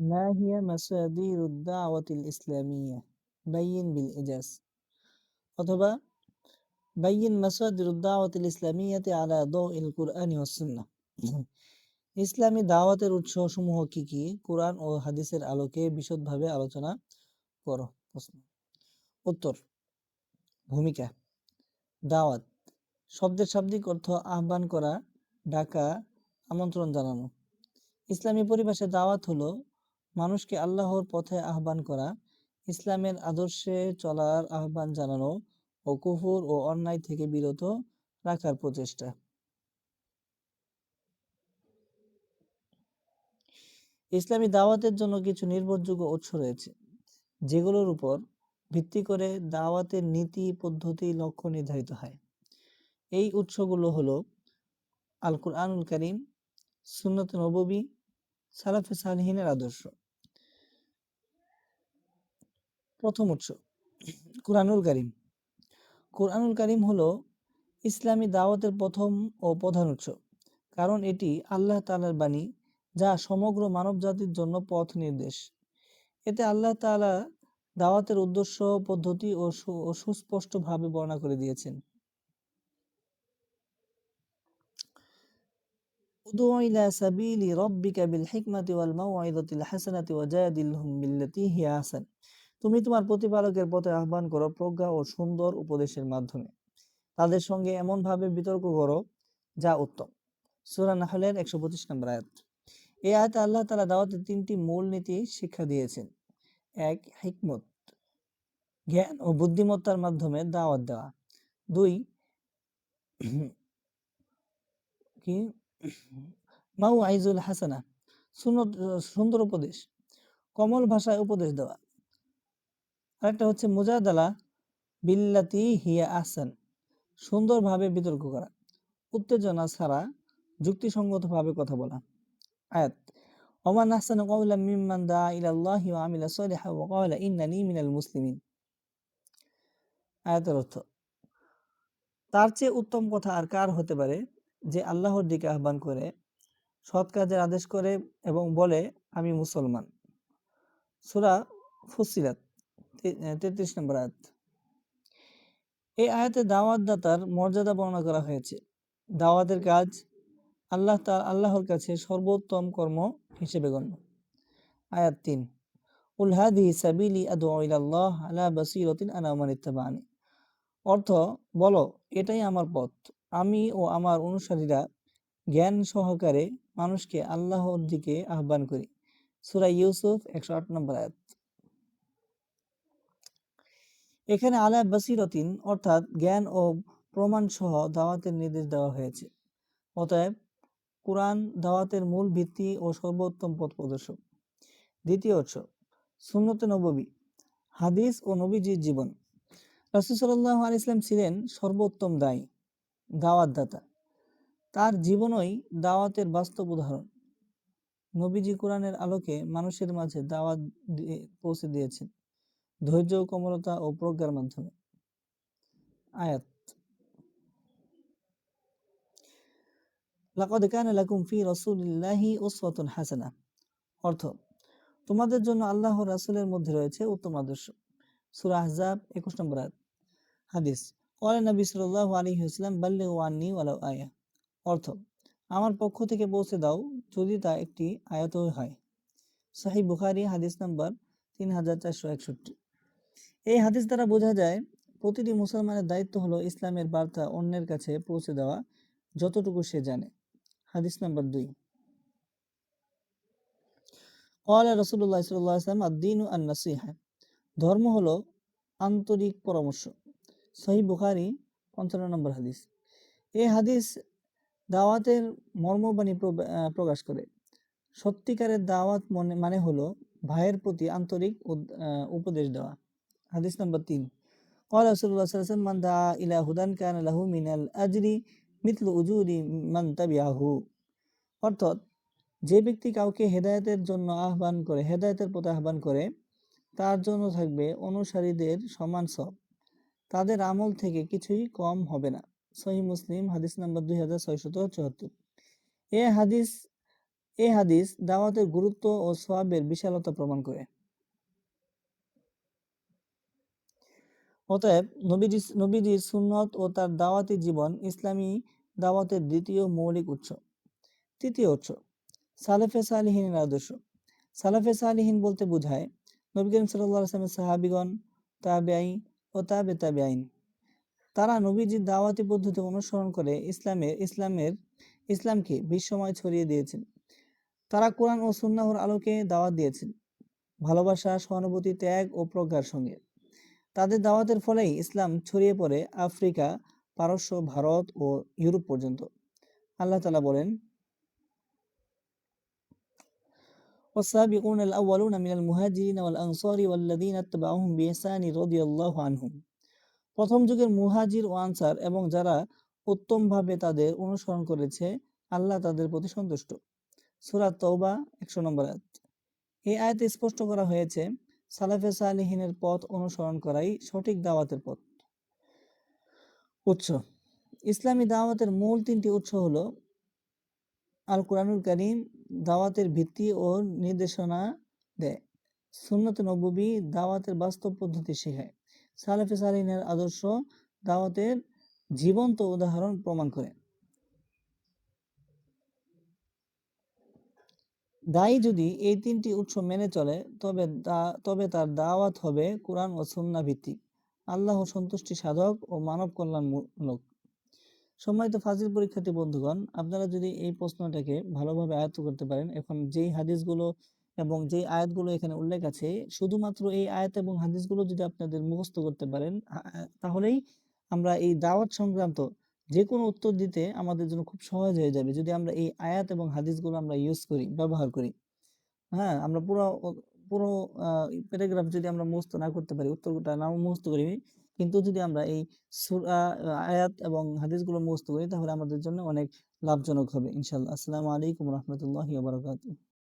ما هي مصادر الدعوة الإسلامية بين بالإجاز অথবা بين مصادر الدعوة الإسلامية على ضوء القرآن والسنة ইসলামী দাওয়াতের উৎস সমূহ কি কি কোরআন ও হাদিসের আলোকে বিশদভাবে আলোচনা করো প্রশ্ন উত্তর ভূমিকা দাওয়াত শব্দের শাব্দিক অর্থ আহ্বান করা ডাকা আমন্ত্রণ জানানো ইসলামী পরিভাষায় দাওয়াত হলো মানুষকে আল্লাহর পথে আহ্বান করা, ইসলামের আদর্শে চলার আহ্বান জানানো ও কুফুর ও অন্যায় থেকে বিরত রাখার প্রচেষ্টা। ইসলামী দাওয়াতের জন্য কিছু নির্ভরযোগ্য উৎস রয়েছে, যেগুলোর উপর ভিত্তি করে দাওয়াতের নীতি, পদ্ধতি, লক্ষ্য নির্ধারিত হয়। এই উৎসগুলো হলো আল কুরআনুল করিম, সুন্নত নববী, সালাফে সালহিনের আদর্শ। প্রথম উৎস, কুরআনুল করিম। কুরআনুল করিম হলো ইসলামী দাওয়াতের প্রথম ও প্রধান উৎস, কারণ এটি আল্লাহ তালার বাণী, যা সমগ্র মানব জাতির জন্য পথ নির্দেশ। এতে আল্লাহ তাআলা দাওয়াতের উদ্দেশ্য, পদ্ধতি ও সুস্পষ্টভাবে বর্ণনা করে দিয়েছেন। সাবিলি রব্বিকা বিল হিকমাতি ওয়াল মাউইযাতিল হাসানাতি ওয়াজাদিলহুম বিল্লাতি হিয়া আহসান। তুমি তোমার প্রতিপালকের পথে আহ্বান করো প্রজ্ঞা ও সুন্দর উপদেশের মাধ্যমে। তাদের সঙ্গে এমন ভাবে বিতর্ক করো যা উত্তম। সূরা নাহলের 125 নম্বর আয়াত। এই আয়াতে আল্লাহ তালা দাওয়াতের তিনটি মূল নীতি শিক্ষা দিয়েছেন। এক, হিকমত, জ্ঞান ও বুদ্ধিমত্তার মাধ্যমে দাওয়াত দেওয়া। দুই, কি? মাউ আইজুল হাসানা সুন্দর উপদেশ, কমল ভাষায় উপদেশ দেওয়া। আরেকটা হচ্ছে মুজাদালা বিল্লাতি হিয়া আহসান। সুন্দরভাবে বিতর্ক করা। উত্তেজনা ছাড়া যুক্তিসঙ্গতভাবে কথা বলা। আয়াত, ওমান আহসান কওলা মিম্মান দা ইলাল্লাহি ওয়া আমিলা সালিহা ওয়া ক্বালা ইন্নানি মিনাল মুসলিমিন। আয়াতের অর্থ, তার চেয়ে উত্তম কথা আর কার হতে পারে যে আল্লাহর দিকে আহ্বান করে, সৎ কাজের আদেশ করে এবং বলে, আমি মুসলমান। সুরা ফুসিলাত তেত্রিশ নম্বর আয়াত। এই আয়াতে দাওয়াত দাতার মর্যাদা বর্ণনা করা হয়েছে। দাওয়াতের কাজ আল্লাহ তার আল্লাহর কাছে সর্বোত্তম কর্ম হিসেবে গণ্য। আয়াত তিন উলহাদি সাবিলি আদু ইলাল্লাহ আলা বাসিরতিন আনা মানিত্তাবানি অর্থ, বলো, এটাই আমার পথ। আমি ও আমার অনুসারীরা জ্ঞান সহকারে মানুষকে আল্লাহর দিকে আহ্বান করি। সুরা ইউসুফ একশো আট নম্বর আয়াত। এখানে আলা বাসিরতিন, অর্থাৎ জ্ঞান ও প্রমাণ সহ দাওয়াতের নির্দেশ দেওয়া হয়েছে। অতএব, কোরআন দাওয়াতের মূল ভিত্তি ও সর্বোত্তম পথ প্রদর্শক। দ্বিতীয় উৎস, সুন্নতে নবী হাদিস ও নবীজির জীবন। রাসুল সাল্লাহ আল ইসলাম ছিলেন সর্বোত্তম দায়ী, দাওয়াতদাতা। তার জীবনই দাওয়াতের বাস্তব উদাহরণ। নবীজি কোরআনের আলোকে মানুষের মাঝে দাওয়াত পৌঁছে দিয়েছেন। ধৈর্য, কোমলতা ও প্রজ্ঞার মাধ্যমে। আয়াত। লাকদ কানা লাকুম ফি রাসূলিল্লাহি উসওয়াতুন হাসানা। অর্থ, তোমাদের জন্য আল্লাহ রাসূলের মধ্যে রয়েছে উত্তম আদর্শ। সূরা আহজাব 21 নম্বর আয়াত। হাদিস ওয়ালা নবী সাল্লাল্লাহু আলাইহি ওয়াসাল্লাম, বাল্লিগু আন্নি ওয়ালাউ আয়া। অর্থ, আমার পক্ষ থেকে পৌঁছে দাও যদি তা একটি আয়াত হয়। সাহিহ বুখারী হাদিস নাম্বার তিন হাজার চারশো একষট্টি। এই হাদিস দ্বারা বোঝা যায়, প্রতিটি মুসলমানের দায়িত্ব হলো ইসলামের বার্তা অন্যের কাছে পৌঁছে দেওয়া, যতটুকু সে জানে। হাদিস নাম্বার দুই। কলা রসুল্লাহ আদিন আন নাসিহা ধর্ম হলো আন্তরিক পরামর্শ। সহি বুখারি, পঞ্চান্ন নম্বর হাদিস। এই হাদিস দাওয়াতের মর্মবাণী প্রকাশ করে। সত্যিকারের দাওয়াত মানে হলো ভাইয়ের প্রতি আন্তরিক উপদেশ দেওয়া। হাদিস নম্বর তিন قال رسول الله صلى الله عليه وسلم من دعا إلى هدى كان له من الأجر مثل أجور من تبعه অর্থাৎ যে ব্যক্তি কাউকে হেদায়েতের জন্য আহ্বান করে হেদায়েতের প্রতি আহ্বান করে তার জন্য থাকবে অনুসারীদের সমান সব তাদের আমল থেকে কিছুই কম হবে না সহি মুসলিম হাদিস নাম্বার দুই হাজার ছয়শত চুয়াত্তর এ হাদিস এই হাদিস দাওয়াতের গুরুত্ব ও সোয়াবের বিশালতা প্রমাণ করে অতএব নবীজি, নবীজির সুন্নত ও তার দাওয়াতি জীবন ইসলামী দাওয়াতের দ্বিতীয় মৌলিক উৎস। তৃতীয় উৎস, সালেফে সালিহিনের আদর্শ। সালাফে সালিহীন বলতে বোঝায় নবী করিম সাল্লাহ আসলামের সাহাবিগণ, তাবেআই ও তাবে তাবে আইন তারা নবীজির দাওয়াতি পদ্ধতি অনুসরণ করে ইসলামের ইসলামের, ইসলামকে বিশ্বময় ছড়িয়ে দিয়েছেন। তারা কোরআন ও সুন্নাহর আলোকে দাওয়াত দিয়েছেন। ভালোবাসা, সহানুভূতি, ত্যাগ ও প্রজ্ঞার সঙ্গে। তাদের দাওয়াতের ফলেই ইসলাম ছড়িয়ে পড়ে আফ্রিকা পারস্য ভারত ও ইউরোপ পর্যন্ত আল্লাহ তালা বলেন والسابقون الأولون من المهاجرين والأنصار والذين اتبعوهم بإحسان رضي الله عنهم প্রথম যুগের মুহাজির ও আনসার এবং যারা উত্তমভাবে তাদের অনুসরণ করেছে আল্লাহ তাদের প্রতি সন্তুষ্ট সূরা তওবা একশো নম্বর আয়াত এই আয়াতে স্পষ্ট করা হয়েছে সালাফে সালিহিনের পথ অনুসরণ করাই সঠিক দাওয়াতের পথ। উৎস, ইসলামী দাওয়াতের মূল তিনটি উৎস হলো আল কোরআনুল করিম, দাওয়াতের ভিত্তি ও নির্দেশনা দেয়। সুন্নত নবী দাওয়াতের বাস্তব পদ্ধতি শেখায়। সালেফে সালিনের আদর্শ দাওয়াতের জীবন্ত উদাহরণ প্রমাণ করে। দায়ী যদি এই তিনটি উৎস মেনে চলে, তবে তবে তার দাওয়াত হবে কোরআন ও সুন্না ভিত্তিক আল্লাহ সন্তুষ্টি সাধক ও মানব কল্যাণমূলক। সম্মানিত ফাজিল পরীক্ষার্থী বন্ধুগণ, আপনারা যদি এই প্রশ্নটাকে ভালোভাবে আয়ত্ত করতে পারেন, এখন যেই হাদিসগুলো এবং যেই আয়াতগুলো এখানে উল্লেখ আছে, শুধুমাত্র এই আয়াত এবং হাদিসগুলো যদি আপনাদের মুখস্থ করতে পারেন তাহলেই আমরা এই দাওয়াত সংক্রান্ত যে কোনো উত্তর দিতে আমাদের জন্য খুব সহজ হয়ে যাবে। যদি আমরা এই আয়াত এবং হাদিসগুলো আমরা ইউজ করি, ব্যবহার করি। হ্যাঁ আমরা পুরো পুরো প্যারাগ্রাফ যদি আমরা মুখস্থ না করতে পারি, উত্তরটা না মুখস্থ করি, কিন্তু যদি আমরা এই আয়াত এবং হাদিসগুলো মুখস্থ করি, তাহলে আমাদের জন্য অনেক লাভজনক হবে। ইনশাল্লাহ আসসালামু আলাইকুম রহমতুল্লাহ বারকাতুহ।